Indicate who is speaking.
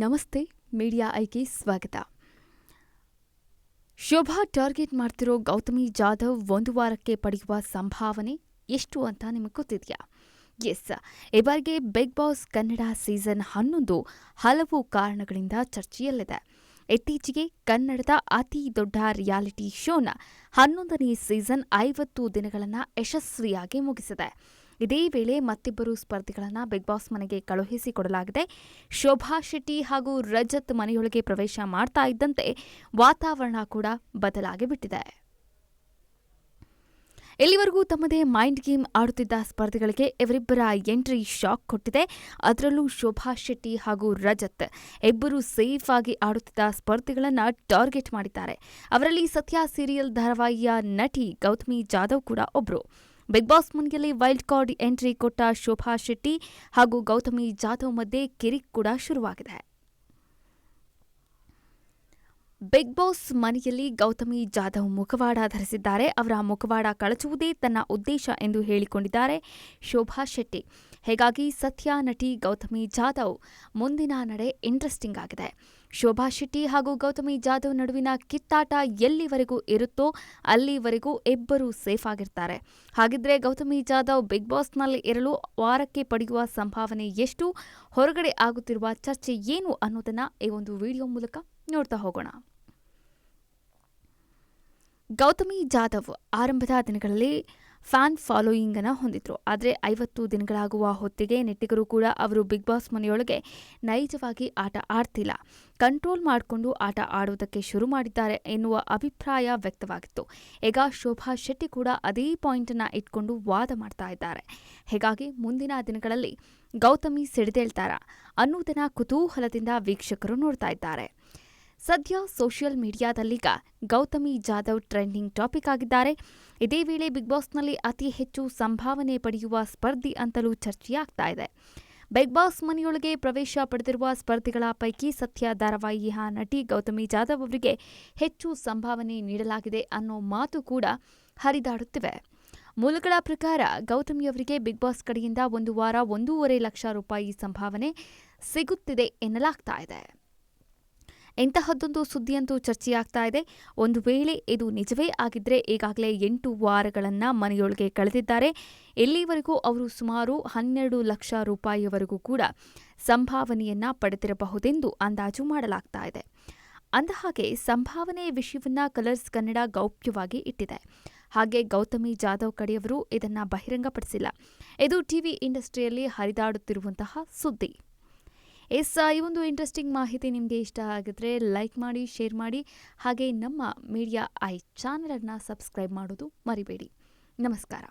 Speaker 1: ನಮಸ್ತೆ, ಮೀಡಿಯಾ ಐಗೆ ಸ್ವಾಗತ. ಶೋಭಾ ಟಾರ್ಗೆಟ್ ಮಾಡ್ತಿರೋ ಗೌತಮಿ ಜಾಧವ್ ಒಂದು ವಾರಕ್ಕೆ ಪಡೆಯುವ ಸಂಭಾವನೆ ಎಷ್ಟು ಅಂತ ನಿಮಗೆ ಗೊತ್ತಿದೆಯಾ? ಎಸ್, ಈ ಬಾರಿಗೆ ಬಿಗ್ ಬಾಸ್ ಕನ್ನಡ ಸೀಸನ್ ಹನ್ನೊಂದು ಹಲವು ಕಾರಣಗಳಿಂದ ಚರ್ಚೆಯಲ್ಲಿದೆ. ಇತ್ತೀಚೆಗೆ ಕನ್ನಡದ ಅತಿ ದೊಡ್ಡ ರಿಯಾಲಿಟಿ ಶೋನ ಹನ್ನೊಂದನೇ ಸೀಸನ್ ಐವತ್ತು ದಿನಗಳನ್ನು ಯಶಸ್ವಿಯಾಗಿ ಮುಗಿಸಿದೆ. ಇದೇ ವೇಳೆ ಮತ್ತಿಬ್ಬರು ಸ್ಪರ್ಧಿಗಳನ್ನು ಬಿಗ್ ಬಾಸ್ ಮನೆಗೆ ಕಳುಹಿಸಿಕೊಡಲಾಗಿದೆ ಶೋಭಾ ಶೆಟ್ಟಿ ಹಾಗೂ ರಜತ್ ಮನೆಯೊಳಗೆ ಪ್ರವೇಶ ಮಾಡ್ತಾ ಇದ್ದಂತೆ ವಾತಾವರಣ ಕೂಡ ಬದಲಾಗಿ ಬಿಟ್ಟಿದೆ. ಇಲ್ಲಿವರೆಗೂ ತಮ್ಮದೇ ಮೈಂಡ್ ಗೇಮ್ ಆಡುತ್ತಿದ್ದ ಸ್ಪರ್ಧಿಗಳಿಗೆ ಇವರಿಬ್ಬರ ಎಂಟ್ರಿ ಶಾಕ್ ಕೊಟ್ಟಿದೆ. ಅದರಲ್ಲೂ ಶೋಭಾ ಶೆಟ್ಟಿ ಹಾಗೂ ರಜತ್ ಇಬ್ಬರು ಸೇಫ್ ಆಗಿ ಆಡುತ್ತಿದ್ದ ಸ್ಪರ್ಧಿಗಳನ್ನು ಟಾರ್ಗೆಟ್ ಮಾಡಿದ್ದಾರೆ. ಅವರಲ್ಲಿ ಸತ್ಯ ಸೀರಿಯಲ್ ಧಾರಾವಾಹಿಯ ನಟಿ ಗೌತಮಿ ಜಾಧವ್ ಕೂಡ ಒಬ್ಬರು ಬಿಗ್ ಬಾಸ್ ಮನೆಯಲ್ಲಿ ವೈಲ್ಡ್ ಕಾರ್ಡ್ ಎಂಟ್ರಿ ಕೊಟ್ಟ ಶೋಭಾ ಶೆಟ್ಟಿ ಹಾಗೂ ಗೌತಮಿ ಜಾಧವ್ ಮಧ್ಯೆ ಕಿರಿಕ್ ಕೂಡ ಶುರುವಾಗಿದೆ. ಬಿಗ್ ಬಾಸ್ ಮನೆಯಲ್ಲಿ ಗೌತಮಿ ಜಾಧವ್ ಮುಖವಾಡ ಧರಿಸಿದ್ದಾರೆ. ಅವರ ಮುಖವಾಡ ಕಳಚುವುದೇ ತನ್ನ ಉದ್ದೇಶ ಎಂದು ಹೇಳಿಕೊಂಡಿದ್ದಾರೆ ಶೋಭಾ ಶೆಟ್ಟಿ. ಹೀಗಾಗಿ ಸತ್ಯ, ನಟಿ ಗೌತಮಿ ಜಾಧವ್ ಮುಂದಿನ ನಡೆ ಇಂಟ್ರೆಸ್ಟಿಂಗ್ ಆಗಿದೆ. ಶೋಭಾ ಶೆಟ್ಟಿ ಹಾಗೂ ಗೌತಮಿ ಜಾಧವ್ ನಡುವಿನ ಕಿತ್ತಾಟ ಎಲ್ಲಿವರೆಗೂ ಇರುತ್ತೋ ಅಲ್ಲಿವರೆಗೂ ಇಬ್ಬರು ಸೇಫ್ ಆಗಿರ್ತಾರೆ. ಹಾಗಿದ್ರೆ ಗೌತಮಿ ಜಾಧವ್ ಬಿಗ್ ಬಾಸ್ನಲ್ಲಿ ಇರಲು ವಾರಕ್ಕೆ ಪಡೆಯುವ ಸಂಭಾವನೆ ಎಷ್ಟು? ಹೊರಗಡೆ ಆಗುತ್ತಿರುವ ಚರ್ಚೆ ಏನು ಅನ್ನೋದನ್ನ ಈ ಒಂದು ವಿಡಿಯೋ ಮೂಲಕ ನೋಡ್ತಾ ಹೋಗೋಣ. ಗೌತಮಿ ಜಾಧವ್ ಆರಂಭದ ದಿನಗಳಲ್ಲಿ ಫ್ಯಾನ್ ಫಾಲೋಯಿಂಗ್ ಅನ್ನು ಹೊಂದಿದ್ರು. ಆದರೆ ಐವತ್ತು ದಿನಗಳಾಗುವ ಹೊತ್ತಿಗೆ ನೆಟ್ಟಿಗರು ಕೂಡ ಅವರು ಬಿಗ್ ಬಾಸ್ ಮನೆಯೊಳಗೆ ನೈಜವಾಗಿ ಆಟ ಆಡ್ತಿಲ್ಲ. ಕಂಟ್ರೋಲ್ ಮಾಡಿಕೊಂಡು ಆಟ ಆಡುವುದಕ್ಕೆ ಶುರು ಮಾಡಿದ್ದಾರೆ ಎನ್ನುವ ಅಭಿಪ್ರಾಯ ವ್ಯಕ್ತವಾಗಿತ್ತು. ಈಗ ಶೋಭಾ ಶೆಟ್ಟಿ ಕೂಡ ಅದೇ ಪಾಯಿಂಟನ್ನು ಇಟ್ಕೊಂಡು ವಾದ ಮಾಡ್ತಾ ಇದ್ದಾರೆ. ಹೀಗಾಗಿ ಮುಂದಿನ ದಿನಗಳಲ್ಲಿ ಗೌತಮಿ ಸಿಡಿದೇಳ್ತಾರ ಅನ್ನುವುದನ್ನ ಕುತೂಹಲದಿಂದ ವೀಕ್ಷಕರು ನೋಡ್ತಾ ಇದ್ದಾರೆ. ಸದ್ಯ ಸೋಷಿಯಲ್ ಮೀಡಿಯಾದಲ್ಲೀಗ ಗೌತಮಿ ಜಾಧವ್ ಟ್ರೆಂಡಿಂಗ್ ಟಾಪಿಕ್ ಆಗಿದ್ದಾರೆ. ಇದೇ ವೇಳೆ ಬಿಗ್ ಬಾಸ್ನಲ್ಲಿ ಅತಿ ಹೆಚ್ಚು ಸಂಭಾವನೆ ಪಡೆಯುವ ಸ್ಪರ್ಧಿ ಅಂತಲೂ ಚರ್ಚೆಯಾಗ್ತಾ ಇದೆ. ಬಿಗ್ ಬಾಸ್ ಮನೆಯೊಳಗೆ ಪ್ರವೇಶ ಪಡೆದಿರುವ ಸ್ಪರ್ಧಿಗಳ ಪೈಕಿ ಸತ್ಯ ಧಾರಾವಾಹಿಯ ನಟಿ ಗೌತಮಿ ಜಾಧವ್ ಅವರಿಗೆ ಹೆಚ್ಚು ಸಂಭಾವನೆ ನೀಡಲಾಗಿದೆ ಅನ್ನೋ ಮಾತು ಕೂಡ ಹರಿದಾಡುತ್ತಿವೆ. ಮೂಲಗಳ ಪ್ರಕಾರ ಗೌತಮಿಯವರಿಗೆ ಬಿಗ್ ಬಾಸ್ ಕಡೆಯಿಂದ ಒಂದು ವಾರ ಒಂದೂವರೆ ಲಕ್ಷ ರೂಪಾಯಿ ಸಂಭಾವನೆ ಸಿಗುತ್ತಿದೆ ಎನ್ನಲಾಗ್ತಾ ಇದೆ. ಇಂತಹದ್ದೊಂದು ಸುದ್ದಿಯಂತೂ ಚರ್ಚೆಯಾಗ್ತಾ ಇದೆ. ಒಂದು ವೇಳೆ ಇದು ನಿಜವೇ ಆಗಿದ್ರೆ ಈಗಾಗಲೇ ಎಂಟು ವಾರಗಳನ್ನು ಮನೆಯೊಳಗೆ ಕಳೆದಿದ್ದಾರೆ. ಇಲ್ಲಿವರೆಗೂ ಅವರು ಸುಮಾರು ಹನ್ನೆರಡು ಲಕ್ಷ ರೂಪಾಯಿವರೆಗೂ ಕೂಡ ಸಂಭಾವನೆಯನ್ನ ಪಡೆದಿರಬಹುದೆಂದು ಅಂದಾಜು ಮಾಡಲಾಗ್ತಾ ಇದೆ. ಅಂದಹಾಗೆ ಸಂಭಾವನೆ ವಿಷಯವನ್ನ ಕಲರ್ಸ್ ಕನ್ನಡ ಗೌಪ್ಯವಾಗಿ ಇಟ್ಟಿದೆ. ಹಾಗೆ ಗೌತಮಿ ಜಾಧವ್ ಕಡೆಯವರು ಇದನ್ನ ಬಹಿರಂಗಪಡಿಸಿಲ್ಲ. ಇದು ಟಿವಿ ಇಂಡಸ್ಟ್ರಿಯಲ್ಲಿ ಹರಿದಾಡುತ್ತಿರುವಂತಹ ಸುದ್ದಿ. ಎಸ್ ಈ ಒಂದು ಇಂಟ್ರೆಸ್ಟಿಂಗ್ ಮಾಹಿತಿ ನಿಮಗೆ ಇಷ್ಟ ಆಗಿದ್ರೆ ಲೈಕ್ ಮಾಡಿ ಶೇರ್ ಮಾಡಿ, ಹಾಗೆ ನಮ್ಮ ಮೀಡಿಯಾ ಐ ಚಾನಲನ್ನು ಸಬ್ಸ್ಕ್ರೈಬ್ ಮಾಡೋದು ಮರಿಬೇಡಿ. ನಮಸ್ಕಾರ.